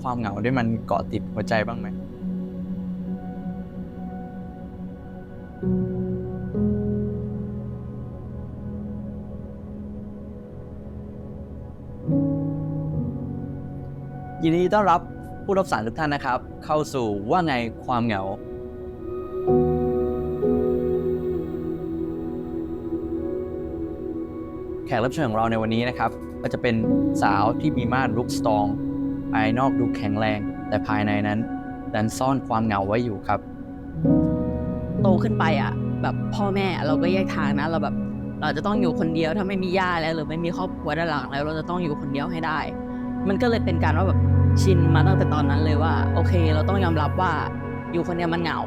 ความเหงาด้วยมันเกาะติดหัวใจบ้างไหม ยินดีต้อนรับผู้รับสารทุกท่านนะครับ เข้าสู่ว่าไงความเหงาแขกรับเชิญของเราในวันนี้นะครับ ก็จะเป็นสาวที่มีมาดลุกสตอง ภายนอกดูแข็งแรง แต่ภายในนั้นดันซ่อนความเหงาไว้อยู่ครับ โตขึ้นไปอะ แบบพ่อแม่เราก็แยกทางนะ เราแบบเราจะต้องอยู่คนเดียวถ้าไม่มีญาติแล้ว หรือไม่มีครอบครัวด้านหลังแล้ว เราจะต้องอยู่คนเดียวให้ได้ มันก็เลยเป็นการว่าแบบชินมาตั้งแต่ตอนนั้นเลยว่า โอเค เราต้องยอมรับว่าอยู่คนเดียวมันเหงา